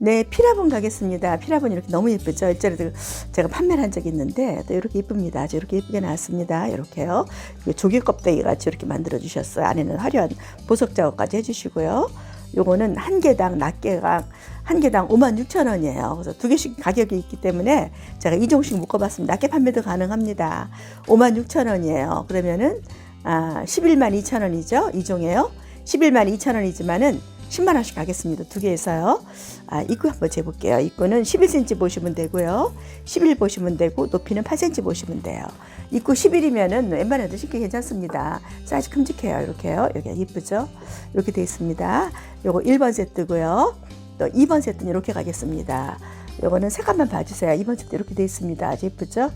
네, 피라본 가겠습니다. 피라본 이렇게 너무 예쁘죠? 일전에도 제가 판매를 한 적이 있는데 또 이렇게 예쁩니다. 아주 이렇게 예쁘게 나왔습니다. 이렇게요. 조개 껍데기 같이 이렇게 만들어 주셨어요. 안에는 화려한 보석 작업까지 해주시고요. 요거는 한 개당 낱개가 한 개당 5만 6천 원이에요. 그래서 두 개씩 가격이 있기 때문에 제가 이종씩 묶어봤습니다. 낱개 판매도 가능합니다. 5만 6천 원이에요. 그러면은 아, 11만 2천 원이죠. 이종에요 11만 2천 원이지만은 10만 원씩 가겠습니다. 두 개에서요. 아, 입구 한번 재볼게요. 입구는 11cm 보시면 되고요. 11 보시면 되고 높이는 8cm 보시면 돼요. 입구 11이면은 웬만해도 신기 괜찮습니다. 사이즈 큼직해요. 이렇게요. 여기 이쁘죠? 이렇게 돼 있습니다. 요거 1번 세트고요. 또 2번 세트는 이렇게 가겠습니다. 요거는 색깔만 봐주세요. 2번 세트 이렇게 돼 있습니다. 아주 예쁘죠?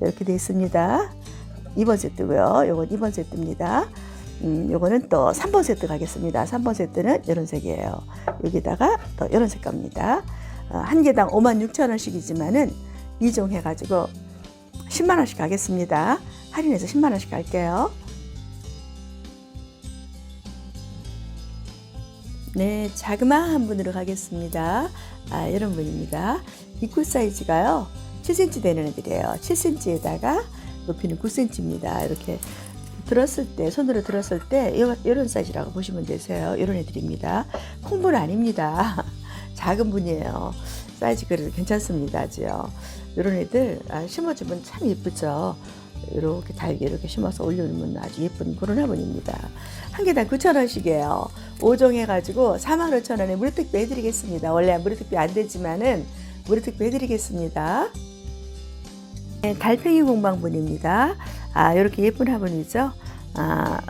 이렇게 돼 있습니다. 2번 세트고요. 요건 2번 세트입니다. 음, 요거는 또 3번 세트 가겠습니다. 3번 세트는 이런 색이에요. 여기다가 또 이런 색깔입니다. 어, 한 개당 5만 6천 원씩이지만은 이종 해가지고 10만 원씩 가겠습니다. 할인해서 10만 원씩 갈게요. 네, 자그마한 분으로 가겠습니다. 아, 이런 분입니다. 입구 사이즈가요. 7cm 되는 애들이에요. 7cm에다가 높이는 9cm입니다. 이렇게 들었을 때, 손으로 들었을 때, 이- 이런 사이즈라고 보시면 되세요. 이런 애들입니다. 콩분 아닙니다. 작은 분이에요. 사이즈 그래도 괜찮습니다. 아주요. 이런 애들 아, 심어주면 참 예쁘죠. 이렇게 달게 이렇게 심어서 올려놓으면 아주 예쁜 그런 화분입니다. 한 개당 9,000원씩이에요. 5종 해가지고 45,000원에 무료특배 해드리겠습니다. 원래 무료특배 안 되지만은 무료특배 해드리겠습니다. 네, 달팽이 공방분입니다. 아, 이렇게 예쁜 화분이죠. 아,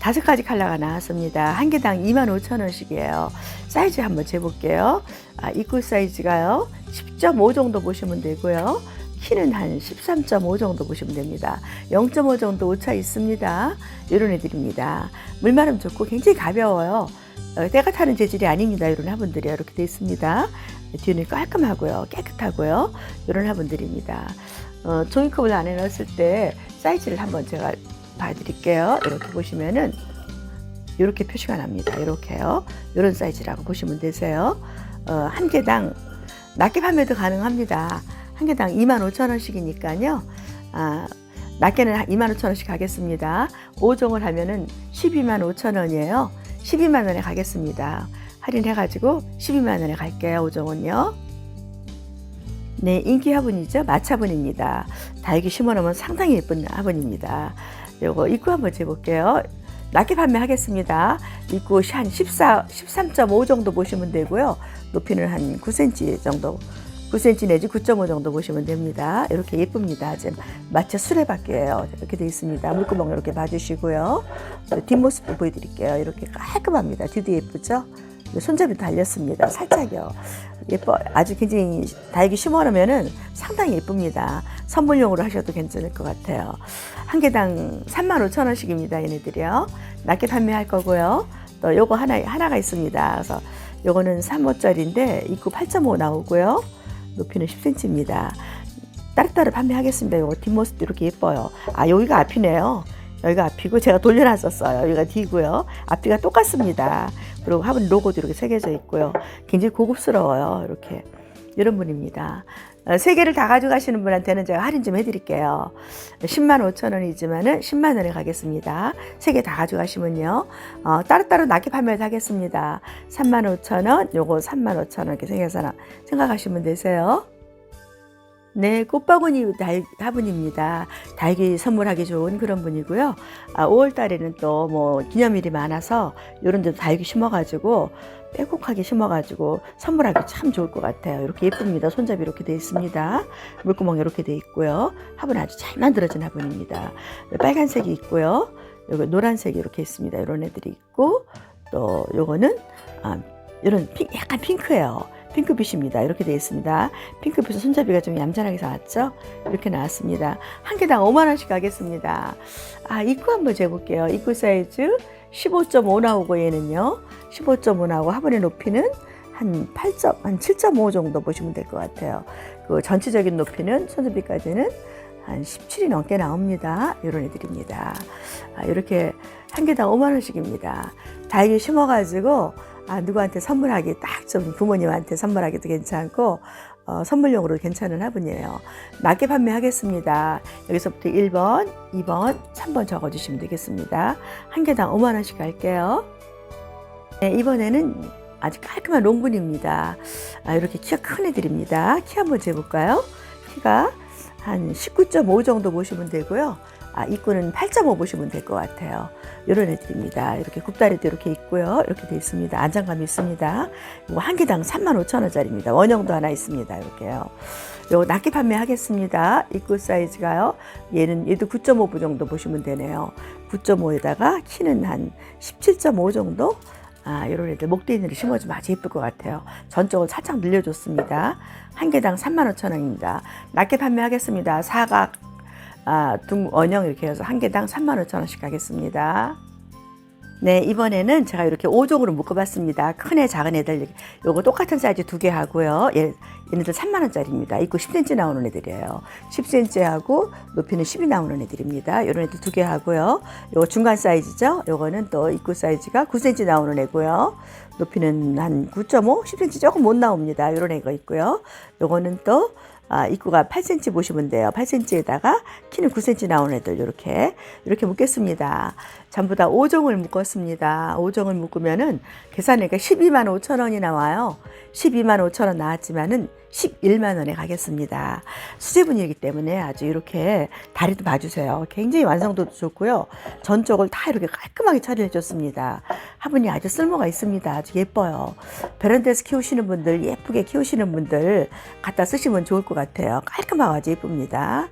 다섯 가지 컬러가 나왔습니다. 한 개당 25,000원씩이에요. 사이즈 한번 재볼게요. 아, 입구 사이즈가요. 10.5 정도 보시면 되고요. 키는 한 13.5 정도 보시면 됩니다. 0.5 정도 오차 있습니다. 이런 애들입니다. 물마름 좋고 굉장히 가벼워요. 어, 때가 타는 재질이 아닙니다. 이런 화분들이 이렇게 되어 있습니다. 뒤는 깔끔하고요. 깨끗하고요. 이런 화분들입니다. 어, 종이컵을 안에 넣었을 때 사이즈를 한번 제가 봐드릴게요. 이렇게 보시면은 이렇게 표시가 납니다. 이렇게요. 이런 사이즈라고 보시면 되세요. 어, 한 개당 낱개 판매도 가능합니다. 한 개당 2만 5천 원씩이니까요. 아, 낱개는 2만 5천 원씩 가겠습니다. 5종을 하면은 12만 5천 원이에요. 12만 원에 가겠습니다. 할인해가지고 12만 원에 갈게요. 5종은요. 네, 인기 화분이죠. 마차분입니다. 달기 심어놓으면 상당히 예쁜 화분입니다. 요거 입구 한번 재볼게요. 낮게 판매하겠습니다. 입구 한 14, 13.5 정도 보시면 되고요. 높이는 한 9cm 정도, 9cm 내지 9.5 정도 보시면 됩니다. 이렇게 예쁩니다. 지금 마차 수레바퀴예요. 이렇게 되어 있습니다. 물구멍 이렇게 봐주시고요. 또 뒷모습도 보여드릴게요. 이렇게 깔끔합니다. 뒤도 예쁘죠? 손잡이 달렸습니다. 살짝요. 예뻐. 아주 굉장히 달기 심어놓으면은 상당히 예쁩니다. 선물용으로 하셔도 괜찮을 것 같아요. 한 개당 3만 5천 원씩입니다. 얘네들이요. 낮게 판매할 거고요. 또 요거 하나, 하나가 있습니다. 그래서 요거는 3호짜리인데 입구 8.5 나오고요. 높이는 10cm입니다. 따로따로 판매하겠습니다. 요거 뒷모습도 이렇게 예뻐요. 아, 여기가 앞이네요. 여기가 앞이고 제가 돌려놨었어요. 여기가 뒤고요. 앞뒤가 똑같습니다. 그리고 화분 로고도 이렇게 새겨져 있고요. 굉장히 고급스러워요. 이렇게 이런 분입니다. 어, 세 개를 다 가져가시는 분한테는 제가 할인 좀 해드릴게요. 10만 5천 원이지만은 10만 원에 가겠습니다. 세 개 다 가져가시면요. 어, 따로따로 낮게 판매를 하겠습니다. 3만 5천 원, 요거 3만 5천 원 이렇게 생각하시면 되세요. 네, 꽃바구니 달, 화분입니다. 달기 선물하기 좋은 그런 분이고요. 아, 5월 달에는 또 뭐 기념일이 많아서 이런 데도 달기 심어가지고 빼곡하게 심어가지고 선물하기 참 좋을 것 같아요. 이렇게 예쁩니다. 손잡이 이렇게 되어 있습니다. 물구멍 이렇게 되어 있고요. 화분 아주 잘 만들어진 화분입니다. 빨간색이 있고요. 여기 노란색이 이렇게 있습니다. 이런 애들이 있고 또 요거는 아, 이런 핑, 약간 핑크예요. 핑크빛입니다. 이렇게 되어 있습니다. 핑크빛은 손잡이가 좀 얌전하게 나왔죠? 이렇게 나왔습니다. 한 개당 5만 원씩 가겠습니다. 아, 입구 한번 재볼게요. 입구 사이즈 15.5 나오고 얘는요. 15.5 나오고 화분의 높이는 한 8점, 한 7.5 정도 보시면 될 것 같아요. 그 전체적인 높이는 손잡이까지는 한 17이 넘게 나옵니다. 이런 애들입니다. 아, 이렇게 한 개당 5만 원씩입니다. 달기 심어가지고 아, 누구한테 선물하기 딱 좀 부모님한테 선물하기도 괜찮고 어, 선물용으로 괜찮은 화분이에요. 낮게 판매하겠습니다. 여기서부터 1번, 2번, 3번 적어주시면 되겠습니다. 한 개당 5만 원씩 갈게요. 네, 이번에는 아주 깔끔한 롱분입니다. 아, 이렇게 키가 큰 애들입니다. 키 한번 재볼까요? 키가 한 19.5 정도 보시면 되고요. 아, 입구는 8.5 보시면 될 것 같아요. 이런 애들입니다. 이렇게 굽다리도 이렇게 있고요. 이렇게 돼 있습니다. 안정감이 있습니다. 이거 한 개당 35,000원짜리입니다. 원형도 하나 있습니다. 이렇게요. 요거 낮게 판매하겠습니다. 입구 사이즈가요. 얘는 얘도 9.5부 정도 보시면 되네요. 9.5에다가 키는 한 17.5 정도? 아, 이런 애들 목대 있는 애 심어주면 아주 예쁠 것 같아요. 전적으로 살짝 늘려줬습니다. 한 개당 35,000원입니다. 낮게 판매하겠습니다. 사각, 아, 둥, 원형 이렇게 해서 한 개당 35,000원씩 가겠습니다. 네, 이번에는 제가 이렇게 5종으로 묶어봤습니다. 큰 애, 작은 애들. 요거 똑같은 사이즈 두 개 하고요. 얘, 얘네들 3만원짜리입니다. 입고 10cm 나오는 애들이에요. 10cm하고 높이는 10이 나오는 애들입니다. 이런 애들 두 개 하고요. 요거 중간 사이즈죠. 요거는 또 입구 사이즈가 9cm 나오는 애고요. 높이는 한 9.5, 10cm 조금 못 나옵니다. 이런 애가 있고요. 요거는 또 아, 입구가 8cm 보시면 돼요. 8cm에다가 키는 9cm 나오는 애들 이렇게 이렇게 묶겠습니다. 전부 다 5종을 묶었습니다. 5종을 묶으면은 계산하니까 12만 5천 원이 나와요. 12만 5천 원 나왔지만은 11만 원에 가겠습니다. 수제분이기 때문에 아주 이렇게 다리도 봐주세요. 굉장히 완성도도 좋고요. 전적을 다 이렇게 깔끔하게 처리해 줬습니다. 화분이 아주 쓸모가 있습니다. 아주 예뻐요. 베란다에서 키우시는 분들, 예쁘게 키우시는 분들 갖다 쓰시면 좋을 것 같아요. 깔끔하고 아주 예쁩니다.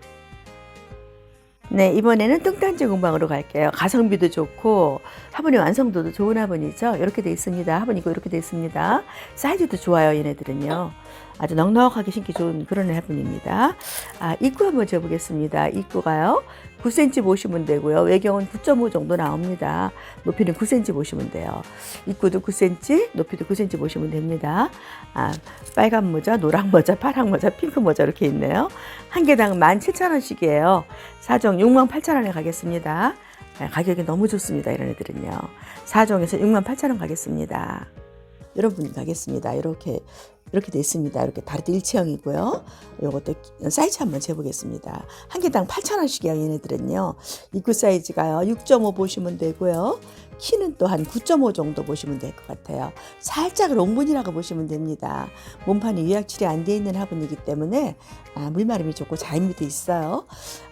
네, 이번에는 뚱딴지 공방으로 갈게요. 가성비도 좋고 화분의 완성도도 좋은 화분이죠. 이렇게 돼 있습니다. 화분이고 이렇게 돼 있습니다. 사이즈도 좋아요, 얘네들은요. 아주 넉넉하게 신기 좋은 그런 화분입니다. 아, 입구 한번 재보겠습니다. 입구가요. 9cm 보시면 되고요. 외경은 9.5 정도 나옵니다. 높이는 9cm 보시면 돼요. 입구도 9cm, 높이도 9cm 보시면 됩니다. 아, 빨간 모자, 노랑 모자, 파랑 모자, 핑크 모자 이렇게 있네요. 한 개당 17,000원씩이에요. 사종 68,000원에 가겠습니다. 아, 가격이 너무 좋습니다. 이런 애들은요. 4종에서 68,000원 가겠습니다. 여러분 가겠습니다. 이렇게 이렇게 돼 있습니다. 이렇게 다리도 일체형이고요. 요것도 사이즈 한번 재보겠습니다. 한 개당 8,000원씩이에요. 얘네들은요. 입구 사이즈가요. 6.5 보시면 되고요. 키는 또 한 9.5 정도 보시면 될 것 같아요. 살짝 롱분이라고 보시면 됩니다. 몸판이 유약칠이 안 돼 있는 화분이기 때문에 아, 물마름이 좋고 잘 밑에 있어요.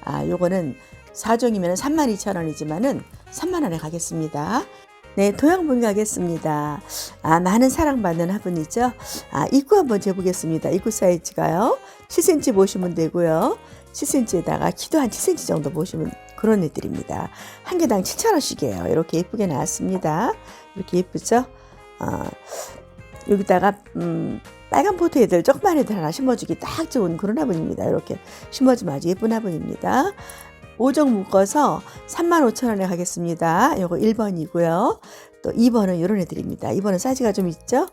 아, 요거는 4종이면 32,000원이지만은 3만 원에 가겠습니다. 네, 도양분 가겠습니다. 아, 많은 사랑받는 화분이죠. 아, 입구 한번 재보겠습니다. 입구 사이즈가요. 7cm 보시면 되고요. 7cm에다가 키도 한 7cm 정도 보시면 그런 애들입니다. 한 개당 7,000원씩이에요. 이렇게 예쁘게 나왔습니다. 이렇게 예쁘죠? 어, 여기다가 음, 빨간 포트 애들 조그만 애들 하나 심어주기 딱 좋은 그런 화분입니다. 이렇게 심어주면 아주 예쁜 화분입니다. 5종 묶어서 35,000원에 가겠습니다. 요거 1번이고요. 또 2번은 이런 애들입니다. 2번은 사이즈가 좀 있죠?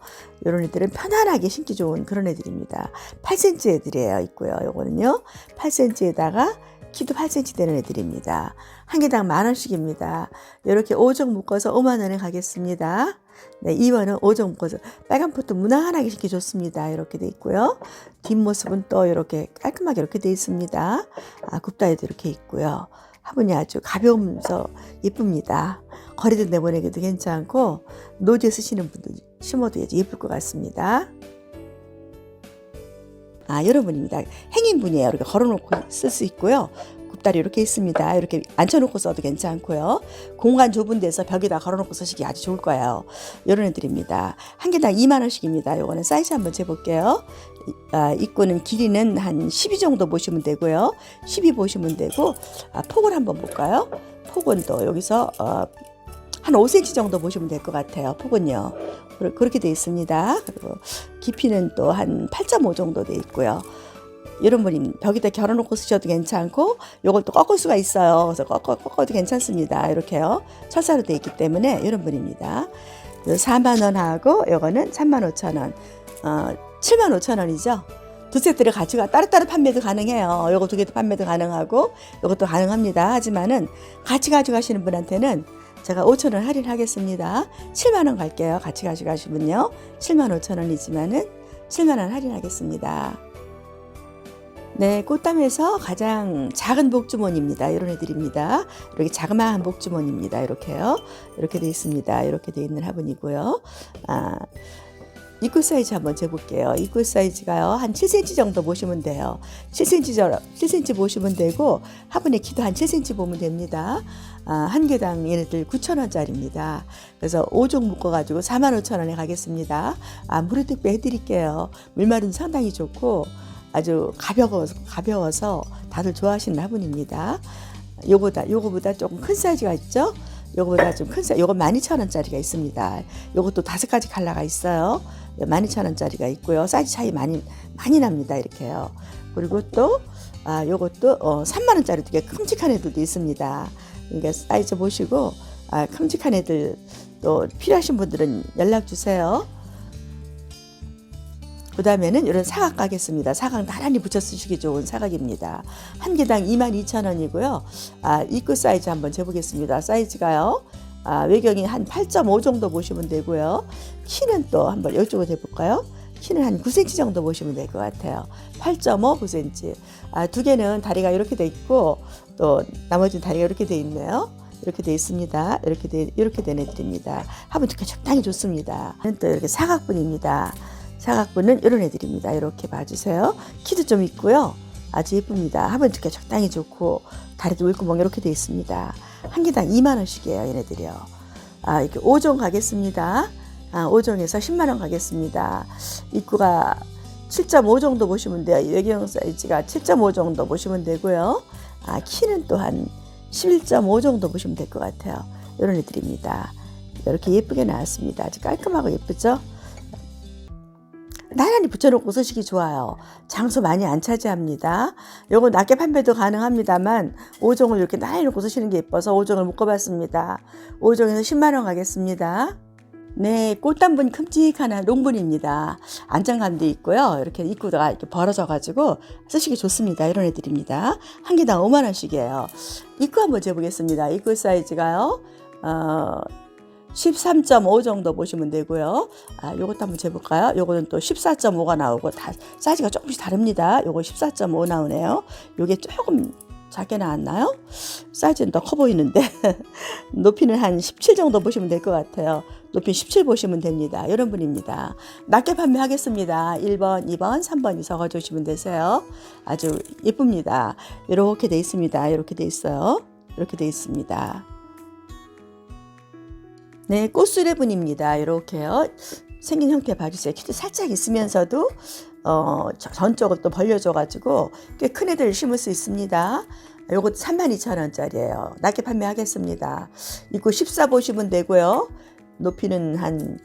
이런 애들은 편안하게 신기 좋은 그런 애들입니다. 8cm 애들이에요. 있고요. 요거는요. 8cm에다가 키도 8cm 되는 애들입니다. 한 개당 만 원씩입니다. 이렇게 5종 묶어서 5만 원에 가겠습니다. 네, 2번은 5종 묶어서 빨간 포트 무난하게 신기 좋습니다. 이렇게 돼 있고요. 뒷모습은 또 이렇게 깔끔하게 이렇게 돼 있습니다. 아, 굽다에도 이렇게 있고요. 화분이 아주 가벼우면서 예쁩니다. 거리도 내보내기도 괜찮고 노지에 쓰시는 분들 심어도 예쁠 것 같습니다. 아, 여러분입니다. 행인분이에요. 이렇게 걸어놓고 쓸 수 있고요. 굽다리 이렇게 있습니다. 이렇게 앉혀놓고 써도 괜찮고요. 공간 좁은 데서 벽에다 걸어놓고 쓰시기 아주 좋을 거예요. 이런 애들입니다. 한 개당 2만 원씩입니다. 요거는 사이즈 한번 재볼게요. 아, 입구는 길이는 한 12 정도 보시면 되고요. 12 보시면 되고 아, 폭을 한번 볼까요? 폭은 또 여기서 어, 한 5cm 정도 보시면 될 것 같아요. 폭은요. 그렇게 되어 있습니다. 그리고 깊이는 또 한 8.5 정도 되어 있고요. 이런 분이 벽에다 결어놓고 쓰셔도 괜찮고 요걸 또 꺾을 수가 있어요. 그래서 꺾어, 꺾어도 괜찮습니다. 이렇게요. 철사로 되어 있기 때문에 이런 분입니다. 4만 원 하고 요거는 3만 5천 원. 어, 7만 5천 원이죠. 두 세트를 가지고 따로따로 판매도 가능해요. 요거 두 개도 판매도 가능하고 요것도 가능합니다. 하지만은 같이 가져가시는 분한테는 제가 5천 원 할인하겠습니다. 7만 원 갈게요. 같이 가져가시면요. 7만 5천 원이지만은 7만 원 할인하겠습니다. 네, 꽃담에서 가장 작은 복주머니입니다. 이런 애들입니다. 이렇게 자그마한 복주머니입니다. 이렇게요. 이렇게 돼 있습니다. 이렇게 돼 있는 화분이고요. 아, 입구 사이즈 한번 재볼게요. 입구 사이즈가요. 한 7cm 정도 보시면 돼요. 7cm, 저- 7cm 보시면 되고 화분의 키도 한 7cm 보면 됩니다. 아, 한 개당 얘네들 9,000원짜리입니다. 그래서 5종 묶어가지고 45,000원에 가겠습니다. 아, 무료 택배 해드릴게요. 물말은 상당히 좋고 아주 가벼워서, 가벼워서 다들 좋아하시는 화분입니다. 요거다, 요거보다 조금 큰 사이즈가 있죠? 요거보다 좀 큰 사이즈, 요거 12,000원짜리가 있습니다. 요것도 다섯 가지 컬러가 있어요. 12,000원짜리가 있고요. 사이즈 차이 많이, 많이 납니다. 이렇게요. 그리고 또, 아, 요것도, 어, 3만원짜리 되게 큼직한 애들도 있습니다. 그러니까 사이즈 보시고, 아, 큼직한 애들 또 필요하신 분들은 연락 주세요. 그 다음에는 이런 사각 가겠습니다. 사각 나란히 붙여 쓰시기 좋은 사각입니다. 한 개당 22,000원이고요. 아, 입구 사이즈 한번 재보겠습니다. 사이즈가요. 아, 외경이 한 8.5 정도 보시면 되고요. 키는 또 한번 이쪽으로 해볼까요? 키는 한 9cm 정도 보시면 될 것 같아요. 8.5, 9cm. 아, 두 개는 다리가 이렇게 돼 있고 또 나머지는 다리가 이렇게 돼 있네요. 이렇게 돼 있습니다. 이렇게 돼 이렇게 된 애들입니다. 화분 두께 적당히 좋습니다. 또 이렇게 사각분입니다. 사각분은 이런 애들입니다. 이렇게 봐주세요. 키도 좀 있고요. 아주 예쁩니다. 화분 두께 적당히 좋고 다리도 물구멍 이렇게 돼 있습니다. 한 개당 2만 원씩이에요. 얘네들이요. 아 이렇게 5종 가겠습니다. 아 5종에서 10만 원 가겠습니다. 입구가 7.5 정도 보시면 돼요. 외경 사이즈가 7.5 정도 보시면 되고요. 아 키는 또한 11.5 정도 보시면 될 것 같아요. 이런 애들입니다. 이렇게 예쁘게 나왔습니다. 아주 깔끔하고 예쁘죠? 나란히 붙여놓고 쓰시기 좋아요. 장소 많이 안 차지합니다. 요거 낮게 판매도 가능합니다만 5종을 이렇게 나란히 놓고 쓰시는 게 예뻐서 5종을 묶어봤습니다. 5종에서 10만원 가겠습니다. 네, 꽃단분 큼직한 롱분입니다. 안정감도 있고요. 이렇게 입구가 이렇게 벌어져가지고 쓰시기 좋습니다. 이런 애들입니다. 한 개당 5만 원씩이에요. 입구 한번 재보겠습니다. 입구 사이즈가요. 어, 13.5 정도 보시면 되고요. 아, 요것도 한번 재볼까요? 요거는 또 14.5가 나오고 다 사이즈가 조금씩 다릅니다. 요거 14.5 나오네요. 요게 조금 작게 나왔나요? 사이즈는 더 커 보이는데 높이는 한 17 정도 보시면 될 것 같아요. 높이 17 보시면 됩니다. 이런 분입니다. 낮게 판매하겠습니다. 1번, 2번, 3번이 적어주시면 되세요. 아주 예쁩니다. 이렇게 돼 있습니다. 이렇게 돼 있어요. 이렇게 돼 있습니다. 네, 꽃수레분입니다. 이렇게요. 생긴 형태 봐주세요. 키도 살짝 있으면서도 어, 저- 전적으로 또 벌려줘가지고 꽤 큰 애들 심을 수 있습니다. 요거 32,000원짜리예요. 낮게 판매하겠습니다. 입구 14 보시면 되고요. 높이는 한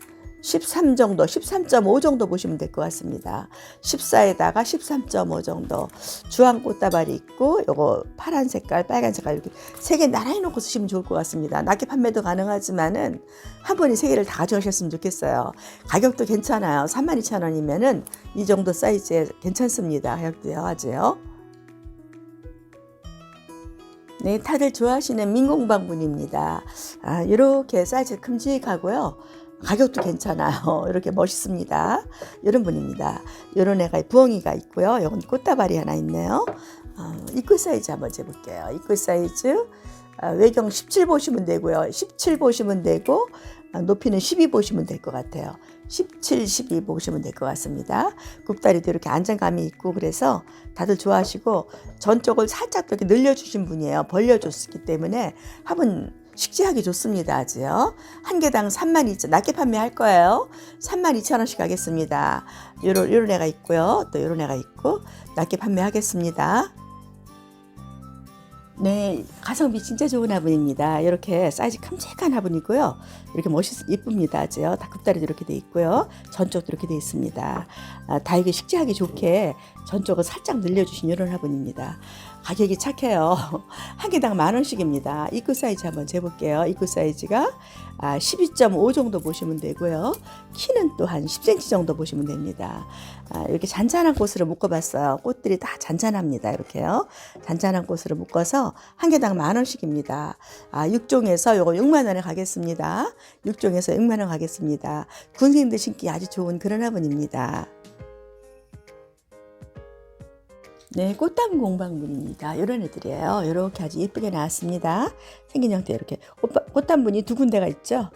13 정도, 13.5 정도 보시면 될 것 같습니다. 14에다가 13.5 정도. 주황 꽃다발이 있고, 요거 파란 색깔, 빨간 색깔 이렇게 세 개 나란히 놓고 쓰시면 좋을 것 같습니다. 낮게 판매도 가능하지만은 한 번에 세 개를 다 가져가셨으면 좋겠어요. 가격도 괜찮아요. 32,000원이면은 이 정도 사이즈에 괜찮습니다. 가격도요, 아주요. 네, 다들 좋아하시는 민공방분입니다. 아, 이렇게 사이즈 큼직하고요. 가격도 괜찮아요. 이렇게 멋있습니다. 이런 분입니다. 이런 애가 부엉이가 있고요. 여기 꽃다발이 하나 있네요. 어, 입구 사이즈 한번 재볼게요. 입구 사이즈 아, 외경 17 보시면 되고요. 17 보시면 되고 아, 높이는 12 보시면 될 것 같아요. 17, 12 보시면 될 것 같습니다. 굽다리도 이렇게 안정감이 있고 그래서 다들 좋아하시고 전쪽을 살짝 이렇게 늘려주신 분이에요. 벌려줬기 때문에 화분 식지하기 좋습니다. 아주요. 한 개당 3만 2천 낮게 판매할 거예요. 3만 2천 원씩 하겠습니다. 요런 요런 애가 있고요. 또 요런 애가 있고 낮게 판매하겠습니다. 네, 가성비 진짜 좋은 화분입니다. 이렇게 사이즈 큼직한 화분이고요. 이렇게 멋있, 예쁩니다. 아주요. 다급다리도 이렇게 돼 있고요. 전쪽도 이렇게 돼 있습니다. 아, 다육이 식재하기 좋게 전쪽을 살짝 늘려주신 이런 화분입니다. 가격이 착해요. 한 개당 만 원씩입니다. 입구 사이즈 한번 재볼게요. 입구 사이즈가 아, 12.5 정도 보시면 되고요. 키는 또한 10cm 정도 보시면 됩니다. 아, 이렇게 잔잔한 꽃으로 묶어봤어요. 꽃들이 다 잔잔합니다. 이렇게요. 잔잔한 꽃으로 묶어서 한 개당 만 원씩입니다. 아, 6종에서 요거 6만 원에 가겠습니다. 6종에서 6만 원 가겠습니다. 군생들 신기 아주 좋은 그런 화분입니다. 네, 꽃담 공방분입니다. 이런 애들이에요. 이렇게 아주 예쁘게 나왔습니다. 생긴 형태 이렇게 꽃- 꽃담분이 두 군데가 있죠.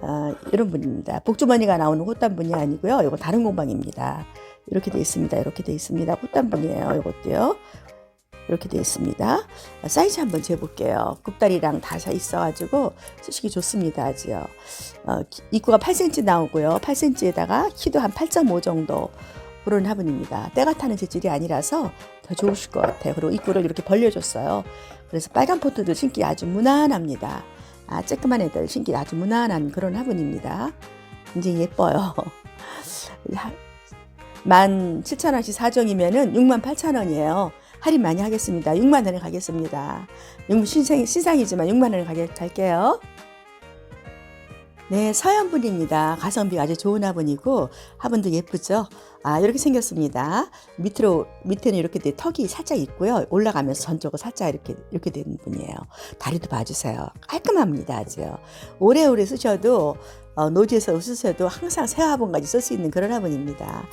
아, 이런 분입니다. 복주머니가 나오는 꽃담분이 아니고요. 이거 다른 공방입니다. 이렇게 돼 있습니다. 이렇게 돼 있습니다. 꽃담분이에요. 이것도요. 이렇게 되어 있습니다. 아, 사이즈 한번 재볼게요. 굽다리랑 다 있어가지고 쓰시기 좋습니다. 아주요. 어, 기- 입구가 8cm 나오고요. 8cm에다가 키도 한 8.5 정도 그런 화분입니다. 때가 타는 재질이 아니라서 더 좋으실 것 같아요. 그리고 입구를 이렇게 벌려줬어요. 그래서 빨간 포트도 신기 아주 무난합니다. 아, 쬐끄만 애들 신기 아주 무난한 그런 화분입니다. 굉장히 예뻐요. 17,000원씩 4종이면은 68,000원이에요. 할인 많이 하겠습니다. 6만 원에 가겠습니다. 신상, 시상이지만 6만 원에 가게, 갈게요. 네, 서연분입니다. 가성비가 아주 좋은 화분이고 화분도 예쁘죠? 아, 이렇게 생겼습니다. 밑으로 밑에는 이렇게 돼, 턱이 살짝 있고요. 올라가면서 전적으로 살짝 이렇게 이렇게 되는 분이에요. 다리도 봐 주세요. 깔끔합니다, 아주요. 오래오래 쓰셔도 어, 노지에서 쓰셔도 항상 새 화분까지 쓸 수 있는 그런 화분입니다.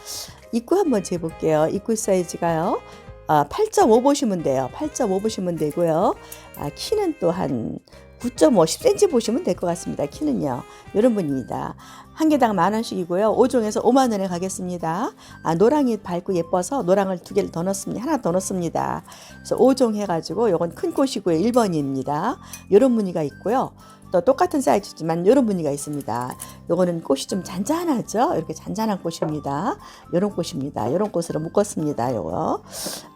입구 한번 재볼게요. 입구 사이즈가요. 아, 8.5 보시면 돼요. 8.5 보시면 되고요. 아, 키는 또한 9.5, 10cm 보시면 될 것 같습니다. 키는요. 이런 분입니다. 한 개당 만 원씩이고요. 5종에서 5만 원에 가겠습니다. 아, 노랑이 밝고 예뻐서 노랑을 두 개를 더 넣습니다. 하나 더 넣습니다. 그래서 5종 해가지고 요건 큰 꽃이고요. 1번입니다. 이런 무늬가 있고요. 또 똑같은 사이즈지만 이런 무늬가 있습니다. 요거는 꽃이 좀 잔잔하죠? 이렇게 잔잔한 꽃입니다. 요런 꽃입니다. 요런 꽃으로 묶었습니다. 요거.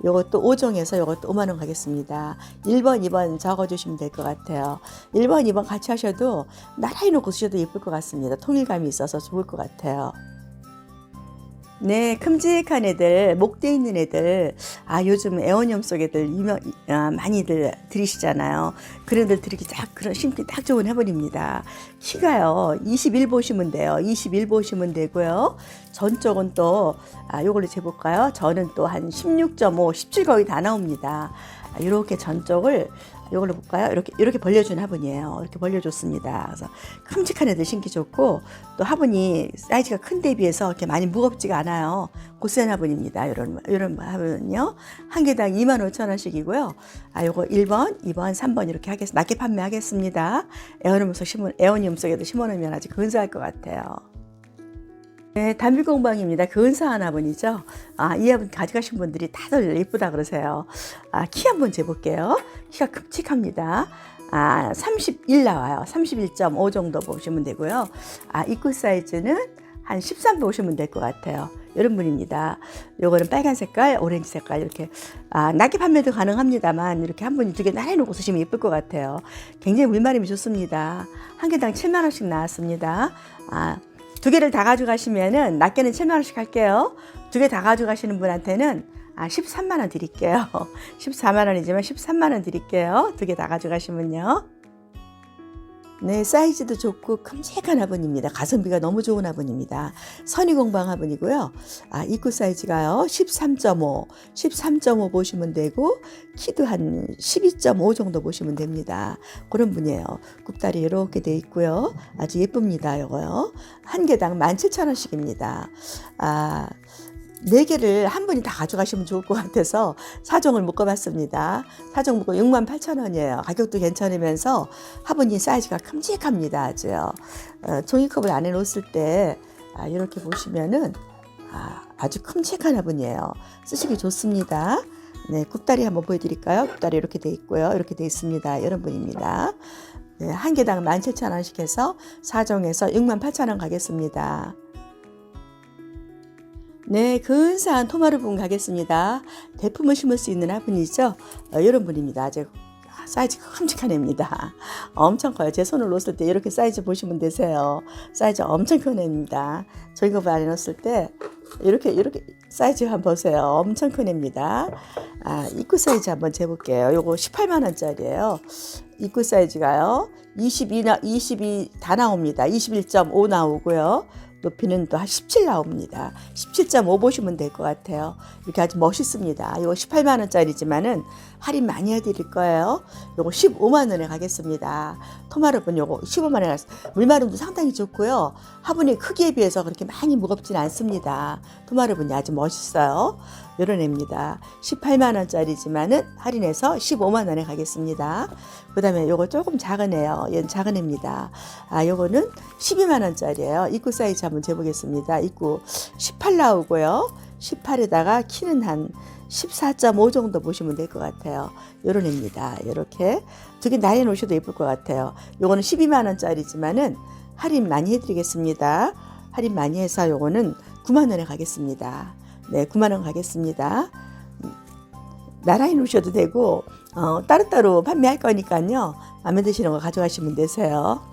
요것도 5종에서 요것도 5만 원 가겠습니다. 1번, 2번 적어 주시면 될 것 같아요. 1번, 2번 같이 하셔도 나란히 놓고 쓰셔도 예쁠 것 같습니다. 통일감이 있어서 좋을 것 같아요. 네, 큼직한 애들, 목대 있는 애들, 아, 요즘 애원염 속 애들 유명, 아, 많이들 들이시잖아요. 그런 애들 들이기 딱, 그런 심기 딱 좋은 해버립니다. 키가요, 21 보시면 돼요. 21 보시면 되고요. 전적은 또, 아, 요걸로 재볼까요? 저는 또 한 16.5, 17 거의 다 나옵니다. 아, 이렇게 전적을 이걸로 볼까요? 이렇게 이렇게 벌려준 화분이에요. 이렇게 벌려줬습니다. 그래서 큼직한 애들 신기 좋고 또 화분이 사이즈가 큰 데 비해서 이렇게 많이 무겁지가 않아요. 고센 화분입니다. 이런 이런 화분은요 한 개당 2만 5천 원씩이고요. 아 요거 1번, 2번, 3번 이렇게 하겠 낮게 판매하겠습니다. 에어늄 속 심은 에어늄 속에도 심어놓으면 아주 근사할 것 같아요. 네, 단비 공방입니다. 근사한 화분이죠. 아, 이 화분 가져가신 분들이 다들 예쁘다 그러세요. 아, 키 한번 재볼게요. 키가 큼직합니다. 아, 31 나와요. 31.5 정도 보시면 되고요. 아, 입구 사이즈는 한 13 보시면 될 것 같아요. 이런 분입니다. 요거는 빨간 색깔, 오렌지 색깔 이렇게 아, 낙기 판매도 가능합니다만 이렇게 한 분이 두개 나란히 놓고 쓰시면 예쁠 것 같아요. 굉장히 물마름이 좋습니다. 한 개당 7만 원씩 나왔습니다. 아, 두 개를 다 가져가시면은 낱개는 7만 원씩 할게요. 두 개 다 가져가시는 분한테는 아 13만 원 드릴게요. 14만 원이지만 13만 원 드릴게요. 두 개 다 가져가시면요. 네, 사이즈도 좋고 큼직한 화분입니다. 가성비가 너무 좋은 화분입니다. 선의공방 화분이고요. 아, 입구 사이즈가요. 13.5, 13.5 보시면 되고 키도 한 12.5 정도 보시면 됩니다. 그런 분이에요. 굽다리 이렇게 돼 있고요. 아주 예쁩니다. 요거요. 한 개당 17,000원씩입니다. 아, 네 개를 한 분이 다 가져가시면 좋을 것 같아서 사종을 묶어봤습니다. 사종 묶어 6만 8천 원이에요. 가격도 괜찮으면서 화분이 사이즈가 큼직합니다. 아주요. 어, 종이컵을 안에 놓았을 때 아, 이렇게 보시면은 아, 아주 큼직한 화분이에요. 쓰시기 좋습니다. 네, 굽다리 한번 보여드릴까요? 굽다리 이렇게 돼 있고요. 이렇게 돼 있습니다. 이런 분입니다. 네, 한 개당 17,000원씩 해서 4종에서 6만 8천원 가겠습니다. 네, 근사한 토마르분 가겠습니다. 대품을 심을 수 있는 화분이죠. 어, 이런 분입니다. 아주 사이즈가 큼직한 애입니다. 엄청 커요. 제 손을 놓았을 때 이렇게 사이즈 보시면 되세요. 사이즈 엄청 큰 애입니다. 저희 거 안에 넣었을 때 이렇게 이렇게 사이즈 한번 보세요. 엄청 큰 애입니다. 아, 입구 사이즈 한번 재볼게요. 요거 18만 원짜리예요. 입구 사이즈가요. 22나 22 다 나옵니다. 21.5 나오고요. 높이는 또 한 17 나옵니다. 17.5 보시면 될 것 같아요. 이렇게 아주 멋있습니다. 이거 18만 원짜리지만은 할인 많이 해드릴 거예요. 요거 15만 원에 가겠습니다. 토마르분 요거 15만 원에. 물마름도 상당히 좋고요. 화분의 크기에 비해서 그렇게 많이 무겁진 않습니다. 토마르분이 아주 멋있어요. 요런 애입니다. 18만 원짜리지만은 할인해서 15만 원에 가겠습니다. 그 다음에 요거 조금 작은 애요. 얘는 작은 애입니다. 아, 요거는 12만 원짜리예요. 입구 사이즈 한번 재보겠습니다. 입구 18 나오고요. 18에다가 키는 한 14.5 정도 보시면 될 것 같아요. 요런 애입니다. 이렇게 두 개 나눠 놓으셔도 예쁠 것 같아요. 요거는 12만 원짜리지만은 할인 많이 해드리겠습니다. 할인 많이 해서 요거는 9만 원에 가겠습니다. 네, 9만 원 가겠습니다. 나란히 놓으셔도 되고 어, 따로따로 판매할 거니까요. 마음에 드시는 거 가져가시면 되세요.